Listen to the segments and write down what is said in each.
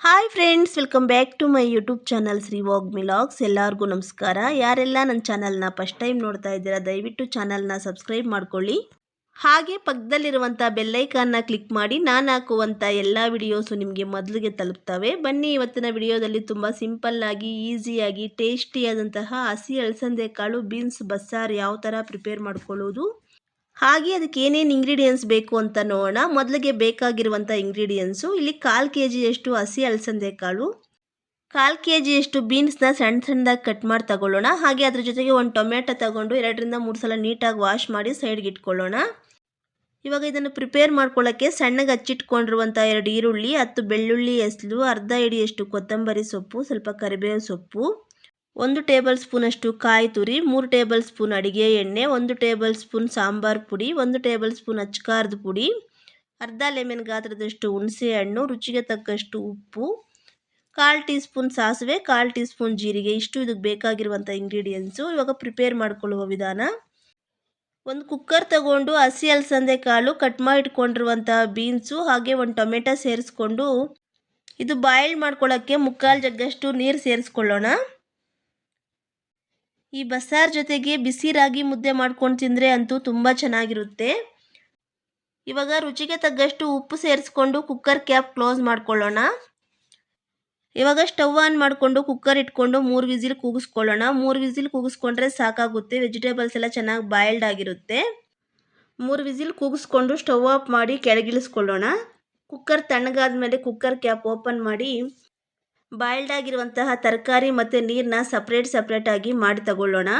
Hi friends welcome back to my YouTube channel Shri ವಾಗ್ ಮಿಲಾಗ್ಸ್ ಎಲ್ಲರಿಗೂ ನಮಸ್ಕಾರ. ಯಾರೆಲ್ಲ ನನ್ನ ಚಾನಲ್ನ ಫಸ್ಟ್ ಟೈಮ್ ನೋಡ್ತಾ ಇದ್ದೀರಾ, ದಯವಿಟ್ಟು ಚಾನಲ್ನ ಸಬ್ಸ್ಕ್ರೈಬ್ ಮಾಡ್ಕೊಳ್ಳಿ. ಹಾಗೆ ಪಕ್ಕದಲ್ಲಿರುವಂಥ ಬೆಲ್ಲೈಕಾನ್ನ ಕ್ಲಿಕ್ ಮಾಡಿ, ನಾನು ಹಾಕುವಂಥ ಎಲ್ಲ ವಿಡಿಯೋಸು ನಿಮಗೆ ಮೊದಲಿಗೆ ತಲುಪ್ತವೆ. ಬನ್ನಿ, ಇವತ್ತಿನ ವಿಡಿಯೋದಲ್ಲಿ ತುಂಬ ಸಿಂಪಲ್ಲಾಗಿ ಈಸಿಯಾಗಿ ಟೇಸ್ಟಿಯಾದಂತಹ ಹಸಿ ಅಳಸಂದೆ ಕಾಳು ಬೀನ್ಸ್ ಬಸ್ಸಾರು ಯಾವ ಥರ ಪ್ರಿಪೇರ್ ಮಾಡ್ಕೊಳ್ಳೋದು? ಹಾಗೆ ಅದಕ್ಕೆ ಏನೇನು ಇಂಗ್ರೀಡಿಯೆಂಟ್ಸ್ ಬೇಕು ಅಂತ ನೋಡೋಣ. ಮೊದಲಿಗೆ ಬೇಕಾಗಿರುವಂಥ ಇಂಗ್ರೀಡಿಯೆಂಟ್ಸು ಇಲ್ಲಿ ಕಾಲು ಕೆ ಜಿಯಷ್ಟು ಹಸಿ ಅಲಸಂದೆ ಕಾಳು. ಕಾಲು ಕೆ ಜಿಯಷ್ಟು ಬೀನ್ಸ್ನ ಸಣ್ಣ ಸಣ್ಣದಾಗಿ ಕಟ್ ಮಾಡಿ ತಗೊಳ್ಳೋಣ. ಹಾಗೆ ಅದ್ರ ಜೊತೆಗೆ ಒಂದು ಟೊಮೆಟೊ ತಗೊಂಡು ಎರಡರಿಂದ ಮೂರು ಸಲ ನೀಟಾಗಿ ವಾಶ್ ಮಾಡಿ ಸೈಡ್ಗೆ ಇಟ್ಕೊಳ್ಳೋಣ. ಇವಾಗ ಇದನ್ನು ಪ್ರಿಪೇರ್ ಮಾಡ್ಕೊಳ್ಳೋಕ್ಕೆ ಸಣ್ಣಗೆ ಹಚ್ಚಿಟ್ಕೊಂಡಿರುವಂಥ ಎರಡು ಈರುಳ್ಳಿ, ಹತ್ತು ಬೆಳ್ಳುಳ್ಳಿ ಎಸ್ಲು ಅರ್ಧ ಹಿಡಿಯಷ್ಟು ಕೊತ್ತಂಬರಿ ಸೊಪ್ಪು, ಸ್ವಲ್ಪ ಕರಿಬೇವು ಸೊಪ್ಪು. ಒಂದು ಟೇಬಲ್ ಸ್ಪೂನಷ್ಟು ಕಾಯಿ ತುರಿ, ಮೂರು ಟೇಬಲ್ ಸ್ಪೂನ್ ಅಡುಗೆ ಎಣ್ಣೆ, ಒಂದು ಟೇಬಲ್ ಸ್ಪೂನ್ ಸಾಂಬಾರು ಪುಡಿ, ಒಂದು ಟೇಬಲ್ ಸ್ಪೂನ್ ಅಚ್ಕಾರದ ಪುಡಿ, ಅರ್ಧ ಲೆಮನ್ ಗಾತ್ರದಷ್ಟು ಹುಣಸೆ ಹಣ್ಣು, ರುಚಿಗೆ ತಕ್ಕಷ್ಟು ಉಪ್ಪು, ಕಾಲು ಟೀ ಸ್ಪೂನ್ ಸಾಸಿವೆ, ಕಾಲು ಟೀ ಸ್ಪೂನ್ ಜೀರಿಗೆ, ಇಷ್ಟು ಇದಕ್ಕೆ ಬೇಕಾಗಿರುವಂಥ ಇಂಗ್ರೀಡಿಯೆಂಟ್ಸು. ಇವಾಗ ಪ್ರಿಪೇರ್ ಮಾಡಿಕೊಳ್ಳುವ ವಿಧಾನ. ಒಂದು ಕುಕ್ಕರ್ ತಗೊಂಡು ಹಸಿ ಅಲಸಂದೆ ಕಾಳು ಕಟ್ ಮಾಡಿ ಇಟ್ಕೊಂಡಿರುವಂಥ ಬೀನ್ಸು, ಹಾಗೆ ಒಂದು ಟೊಮೆಟೊ ಸೇರಿಸ್ಕೊಂಡು ಇದು ಬಾಯ್ಲ್ ಮಾಡ್ಕೊಳ್ಳೋಕ್ಕೆ ಮುಕ್ಕಾಲು ಜಗ್ಗಷ್ಟು ನೀರು ಸೇರಿಸ್ಕೊಳ್ಳೋಣ. ಈ ಬಸ್ಸಾರು ಜೊತೆಗೆ ಬಿಸಿ ರಾಗಿ ಮುದ್ದೆ ಮಾಡ್ಕೊಂಡು ತಿಂದರೆ ಅಂತೂ ತುಂಬ ಚೆನ್ನಾಗಿರುತ್ತೆ. ಇವಾಗ ರುಚಿಗೆ ತಗ್ಗಷ್ಟು ಉಪ್ಪು ಸೇರಿಸ್ಕೊಂಡು ಕುಕ್ಕರ್ ಕ್ಯಾಪ್ ಕ್ಲೋಸ್ ಮಾಡ್ಕೊಳ್ಳೋಣ. ಇವಾಗ ಸ್ಟವ್ ಆನ್ ಮಾಡಿಕೊಂಡು ಕುಕ್ಕರ್ ಇಟ್ಕೊಂಡು ಮೂರು ವಿಸಿಲ್ ಕೂಗಿಸ್ಕೊಳ್ಳೋಣ. ಮೂರು ವಿಸಿಲ್ ಕೂಗಿಸ್ಕೊಂಡ್ರೆ ಸಾಕಾಗುತ್ತೆ. ವೆಜಿಟೇಬಲ್ಸ್ ಎಲ್ಲ ಚೆನ್ನಾಗಿ ಬಾಯ್ಲ್ಡ್ ಆಗಿರುತ್ತೆ. ಮೂರು ವಿಸಿಲ್ ಕೂಗಿಸ್ಕೊಂಡು ಸ್ಟವ್ ಆಫ್ ಮಾಡಿ ಕೆಳಗಿಳಿಸ್ಕೊಳ್ಳೋಣ. ಕುಕ್ಕರ್ ತಣ್ಣಗಾದ ಮೇಲೆ ಕುಕ್ಕರ್ ಕ್ಯಾಪ್ ಓಪನ್ ಮಾಡಿ ಬಾಯ್ಲ್ಡ್ ಆಗಿರುವಂತಹ ತರಕಾರಿ ಮತ್ತು ನೀರನ್ನ ಸಪ್ರೇಟ್ ಸಪ್ರೇಟಾಗಿ ಮಾಡಿ ತಗೊಳ್ಳೋಣ.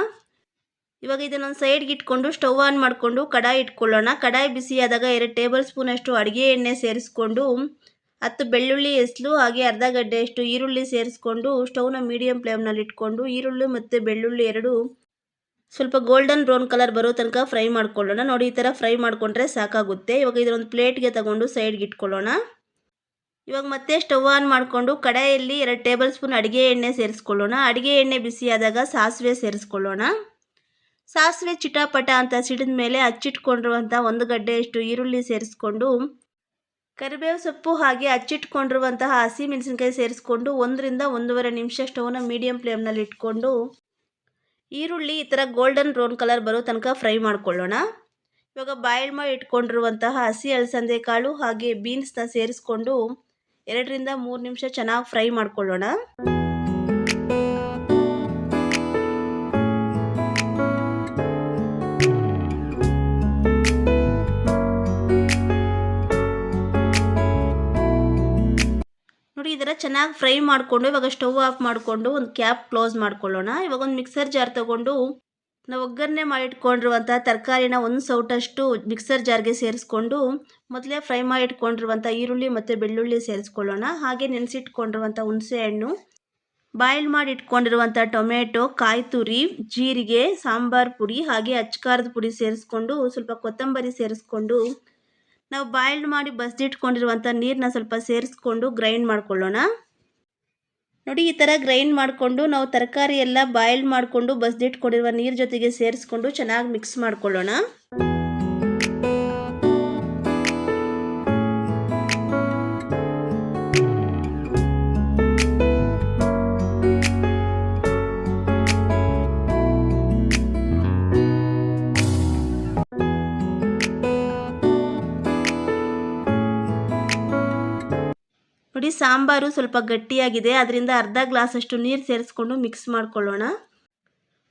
ಇವಾಗ ಇದನ್ನೊಂದು ಸೈಡ್ಗೆ ಇಟ್ಕೊಂಡು ಸ್ಟವ್ ಆನ್ ಮಾಡಿಕೊಂಡು ಕಡಾಯಿ ಇಟ್ಕೊಳ್ಳೋಣ. ಕಡಾಯಿ ಬಿಸಿಯಾದಾಗ ಎರಡು ಟೇಬಲ್ ಸ್ಪೂನಷ್ಟು ಅಡುಗೆ ಎಣ್ಣೆ ಸೇರಿಸ್ಕೊಂಡು ಹತ್ತು ಬೆಳ್ಳುಳ್ಳಿ ಎಸ್ಲು ಹಾಗೆ ಅರ್ಧ ಗಡ್ಡೆಯಷ್ಟು ಈರುಳ್ಳಿ ಸೇರಿಸ್ಕೊಂಡು ಸ್ಟೌವ್ನ ಮೀಡಿಯಮ್ ಫ್ಲೇಮ್ನಲ್ಲಿ ಇಟ್ಕೊಂಡು ಈರುಳ್ಳಿ ಮತ್ತು ಬೆಳ್ಳುಳ್ಳಿ ಎರಡು ಸ್ವಲ್ಪ ಗೋಲ್ಡನ್ ಬ್ರೌನ್ ಕಲರ್ ಬರೋ ತನಕ ಫ್ರೈ ಮಾಡ್ಕೊಳ್ಳೋಣ. ನೋಡಿ ಈ ಥರ ಫ್ರೈ ಮಾಡಿಕೊಂಡ್ರೆ ಸಾಕಾಗುತ್ತೆ. ಇವಾಗ ಇದರೊಂದು ಪ್ಲೇಟ್ಗೆ ತಗೊಂಡು ಸೈಡ್ಗೆ ಇಟ್ಕೊಳ್ಳೋಣ. ಇವಾಗ ಮತ್ತೆ ಸ್ಟವ್ ಆನ್ ಮಾಡಿಕೊಂಡು ಕಡಾಯಲ್ಲಿ ಎರಡು ಟೇಬಲ್ ಸ್ಪೂನ್ ಅಡುಗೆ ಎಣ್ಣೆ ಸೇರಿಸ್ಕೊಳ್ಳೋಣ. ಅಡುಗೆ ಎಣ್ಣೆ ಬಿಸಿಯಾದಾಗ ಸಾಸಿವೆ ಸೇರಿಸ್ಕೊಳ್ಳೋಣ. ಸಾಸಿವೆ ಚಿಟಾಪಟ ಅಂತ ಸಿಡಿದ ಮೇಲೆ ಹಚ್ಚಿಟ್ಕೊಂಡಿರುವಂಥ ಒಂದು ಗಡ್ಡೆಯಷ್ಟು ಈರುಳ್ಳಿ ಸೇರಿಸ್ಕೊಂಡು, ಕರಿಬೇವು ಸೊಪ್ಪು ಹಾಗೆ ಹಚ್ಚಿಟ್ಕೊಂಡಿರುವಂತಹ ಹಸಿ ಮೆಣಸಿನ್ಕಾಯಿ ಸೇರಿಸ್ಕೊಂಡು ಒಂದರಿಂದ ಒಂದೂವರೆ ನಿಮಿಷ ಸ್ಟವ್ನ ಮೀಡಿಯಂ ಫ್ಲೇಮ್ನಲ್ಲಿ ಇಟ್ಕೊಂಡು, ಈರುಳ್ಳಿ ಈ ಥರ ಗೋಲ್ಡನ್ ಬ್ರೌನ್ ಕಲರ್ ಬರೋ ತನಕ ಫ್ರೈ ಮಾಡ್ಕೊಳ್ಳೋಣ. ಇವಾಗ ಬಾಯಿಲ್ ಮಾಡಿ ಇಟ್ಕೊಂಡಿರುವಂತಹ ಹಸಿ ಅಲಸಂದೆ ಕಾಳು ಹಾಗೆ ಬೀನ್ಸ್ನ ಸೇರಿಸ್ಕೊಂಡು ಎರಡರಿಂದ ಮೂರು ನಿಮಿಷ ಚೆನ್ನಾಗಿ ಫ್ರೈ ಮಾಡ್ಕೊಳ್ಳೋಣ. ನೋಡಿ ಥರ ಚೆನ್ನಾಗಿ ಫ್ರೈ ಮಾಡಿಕೊಂಡು ಇವಾಗ ಸ್ಟವ್ ಆಫ್ ಮಾಡಿಕೊಂಡು ಒಂದು ಕ್ಯಾಪ್ ಕ್ಲೋಸ್ ಮಾಡ್ಕೊಳ್ಳೋಣ. ಇವಾಗ ಒಂದು ಮಿಕ್ಸರ್ ಜಾರ್ ತೊಗೊಂಡು ನಾವು ಒಗ್ಗರಣೆ ಮಾಡಿಟ್ಕೊಂಡಿರುವಂಥ ತರಕಾರಿನ ಒಂದು ಸೌಟಷ್ಟು ಮಿಕ್ಸರ್ ಜಾರ್ಗೆ ಸೇರಿಸ್ಕೊಂಡು ಮೊದಲೇ ಫ್ರೈ ಮಾಡಿ ಇಟ್ಕೊಂಡಿರುವಂಥ ಈರುಳ್ಳಿ ಮತ್ತು ಬೆಳ್ಳುಳ್ಳಿ ಸೇರಿಸ್ಕೊಳ್ಳೋಣ. ಹಾಗೆ ನೆನೆಸಿಟ್ಕೊಂಡಿರುವಂಥ ಹುಣಸೆ ಹಣ್ಣು ಬಾಯ್ಲ್ ಮಾಡಿ ಇಟ್ಕೊಂಡಿರುವಂಥ ಟೊಮೆಟೊ ಕಾಯಿ ತುರಿ ಜೀರಿಗೆ, ಸಾಂಬಾರು ಪುಡಿ, ಹಾಗೆ ಅಚ್ಕಾರದ ಪುಡಿ ಸೇರಿಸ್ಕೊಂಡು ಸ್ವಲ್ಪ ಕೊತ್ತಂಬರಿ ಸೇರಿಸ್ಕೊಂಡು ನಾವು ಬಾಯ್ಲ್ ಮಾಡಿ ಬಸ್ದಿಟ್ಕೊಂಡಿರುವಂಥ ನೀರನ್ನ ಸ್ವಲ್ಪ ಸೇರಿಸ್ಕೊಂಡು ಗ್ರೈಂಡ್ ಮಾಡ್ಕೊಳ್ಳೋಣ. ನೋಡಿ, ಈ ಥರ ಗ್ರೈಂಡ್ ಮಾಡಿಕೊಂಡು ನಾವು ತರಕಾರಿ ಎಲ್ಲ ಬಾಯ್ಲ್ ಮಾಡಿಕೊಂಡು ಬಸ್ದಿಟ್ಕೊಂಡಿರುವ ನೀರು ಜೊತೆಗೆ ಸೇರಿಸ್ಕೊಂಡು ಚೆನ್ನಾಗಿ ಮಿಕ್ಸ್ ಮಾಡ್ಕೊಳ್ಳೋಣ. ನೋಡಿ ಸಾಂಬಾರು ಸ್ವಲ್ಪ ಗಟ್ಟಿಯಾಗಿದೆ. ಅದರಿಂದ ಅರ್ಧ ಗ್ಲಾಸಷ್ಟು ನೀರು ಸೇರಿಸ್ಕೊಂಡು ಮಿಕ್ಸ್ ಮಾಡ್ಕೊಳ್ಳೋಣ.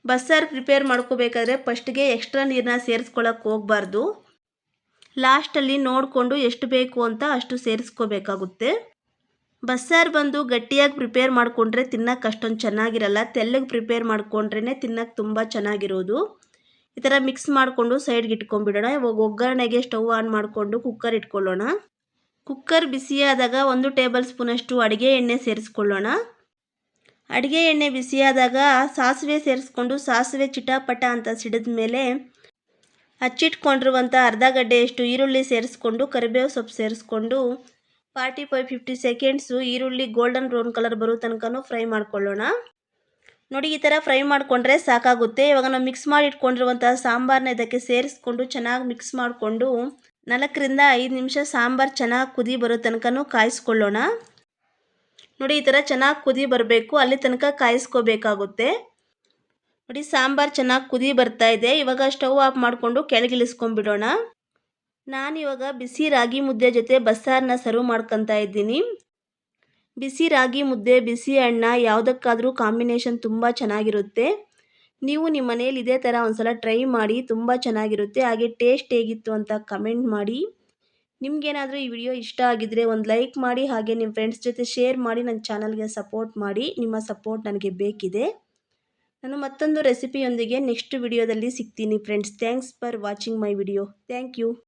ಬಸ್ಸಾರು ಪ್ರಿಪೇರ್ ಮಾಡ್ಕೋಬೇಕಾದ್ರೆ ಫಸ್ಟ್ಗೆ ಎಕ್ಸ್ಟ್ರಾ ನೀರನ್ನ ಸೇರಿಸ್ಕೊಳ್ಳೋಕೆ ಹೋಗಬಾರ್ದು. ಲಾಸ್ಟಲ್ಲಿ ನೋಡಿಕೊಂಡು ಎಷ್ಟು ಬೇಕು ಅಂತ ಅಷ್ಟು ಸೇರಿಸ್ಕೋಬೇಕಾಗುತ್ತೆ. ಬಸ್ಸಾರು ಬಂದು ಗಟ್ಟಿಯಾಗಿ ಪ್ರಿಪೇರ್ ಮಾಡಿಕೊಂಡ್ರೆ ತಿನ್ನೋಕೆ ಅಷ್ಟೊಂದು ಚೆನ್ನಾಗಿರಲ್ಲ. ತೆಲ್ಲಗೆ ಪ್ರಿಪೇರ್ ಮಾಡಿಕೊಂಡ್ರೇ ತಿನ್ನೋಕೆ ತುಂಬ ಚೆನ್ನಾಗಿರೋದು. ಈ ಥರ ಮಿಕ್ಸ್ ಮಾಡಿಕೊಂಡು ಸೈಡ್ಗೆ ಇಟ್ಕೊಂಡ್ಬಿಡೋಣ. ಇವಾಗ ಒಗ್ಗರಣೆಗೆ ಸ್ಟವ್ ಆನ್ ಮಾಡಿಕೊಂಡು ಕುಕ್ಕರ್ ಇಟ್ಕೊಳ್ಳೋಣ. ಕುಕ್ಕರ್ ಬಿಸಿಯಾದಾಗ ಒಂದು ಟೇಬಲ್ ಸ್ಪೂನಷ್ಟು ಅಡುಗೆ ಎಣ್ಣೆ ಸೇರಿಸ್ಕೊಳ್ಳೋಣ. ಅಡುಗೆ ಎಣ್ಣೆ ಬಿಸಿಯಾದಾಗ ಸಾಸಿವೆ ಸೇರಿಸ್ಕೊಂಡು ಸಾಸಿವೆ ಚಿಟಾಪಟ ಅಂತ ಸಿಡಿದ ಮೇಲೆ ಹಚ್ಚಿಟ್ಕೊಂಡಿರುವಂಥ ಅರ್ಧ ಗಡ್ಡೆಯಷ್ಟು ಈರುಳ್ಳಿ ಸೇರಿಸ್ಕೊಂಡು, ಕರಿಬೇವು ಸೊಪ್ಪು ಸೇರಿಸ್ಕೊಂಡು ಫಾರ್ಟಿ ಫೈವ್ ಫಿಫ್ಟಿ ಸೆಕೆಂಡ್ಸು ಈರುಳ್ಳಿ ಗೋಲ್ಡನ್ ಬ್ರೌನ್ ಕಲರ್ ಬರೋ ತನಕ ಫ್ರೈ ಮಾಡ್ಕೊಳ್ಳೋಣ. ನೋಡಿ, ಈ ಥರ ಫ್ರೈ ಮಾಡಿಕೊಂಡ್ರೆ ಸಾಕಾಗುತ್ತೆ. ಇವಾಗ ನಾವು ಮಿಕ್ಸ್ ಮಾಡಿ ಇಟ್ಕೊಂಡಿರುವಂಥ ಸಾಂಬಾರನ್ನ ಇದಕ್ಕೆ ಸೇರಿಸ್ಕೊಂಡು ಚೆನ್ನಾಗಿ ಮಿಕ್ಸ್ ಮಾಡಿಕೊಂಡು ನಾಲ್ಕರಿಂದ ಐದು ನಿಮಿಷ ಸಾಂಬಾರು ಚೆನ್ನಾಗಿ ಕುದಿ ಬರೋ ತನಕ ಕಾಯಿಸ್ಕೊಳ್ಳೋಣ. ನೋಡಿ, ಈ ಥರ ಚೆನ್ನಾಗಿ ಕುದಿ ಬರಬೇಕು. ಅಲ್ಲಿ ತನಕ ಕಾಯಿಸ್ಕೋಬೇಕಾಗುತ್ತೆ. ನೋಡಿ, ಸಾಂಬಾರು ಚೆನ್ನಾಗಿ ಕುದಿ ಬರ್ತಾ ಇದೆ. ಇವಾಗ ಸ್ಟವ್ ಆಫ್ ಮಾಡಿಕೊಂಡು ಕೆಳಗಿಳಿಸ್ಕೊಂಡ್ಬಿಡೋಣ. ನಾನಿವಾಗ ಬಿಸಿ ರಾಗಿ ಮುದ್ದೆ ಜೊತೆ ಬಸ್ಸಾರನ್ನ ಸರ್ವ್ ಮಾಡ್ಕೊತಾ ಇದ್ದೀನಿ. ಬಿಸಿ ರಾಗಿ ಮುದ್ದೆ, ಬಿಸಿ ಅಣ್ಣ ಯಾವುದಕ್ಕಾದರೂ ಕಾಂಬಿನೇಷನ್ ತುಂಬ ಚೆನ್ನಾಗಿರುತ್ತೆ. ನೀವು ನಿಮ್ಮ ಮನೇಲಿ ಇದೇ ಥರ ಒಂದ್ಸಲ ಟ್ರೈ ಮಾಡಿ, ತುಂಬ ಚೆನ್ನಾಗಿರುತ್ತೆ. ಹಾಗೆ ಟೇಸ್ಟ್ ಹೇಗಿತ್ತು ಅಂತ ಕಮೆಂಟ್ ಮಾಡಿ. ನಿಮಗೇನಾದರೂ ಈ ವಿಡಿಯೋ ಇಷ್ಟ ಆಗಿದ್ದರೆ ಒಂದು ಲೈಕ್ ಮಾಡಿ, ಹಾಗೆ ನಿಮ್ಮ ಫ್ರೆಂಡ್ಸ್ ಜೊತೆ ಶೇರ್ ಮಾಡಿ, ನನ್ನ ಚಾನಲ್ಗೆ ಸಪೋರ್ಟ್ ಮಾಡಿ. ನಿಮ್ಮ ಸಪೋರ್ಟ್ ನನಗೆ ಬೇಕಿದೆ. ನಾನು ಮತ್ತೊಂದು ರೆಸಿಪಿಯೊಂದಿಗೆ ನೆಕ್ಸ್ಟ್ ವಿಡಿಯೋದಲ್ಲಿ ಸಿಗ್ತೀನಿ. Friends, thanks for watching my video. Thank you.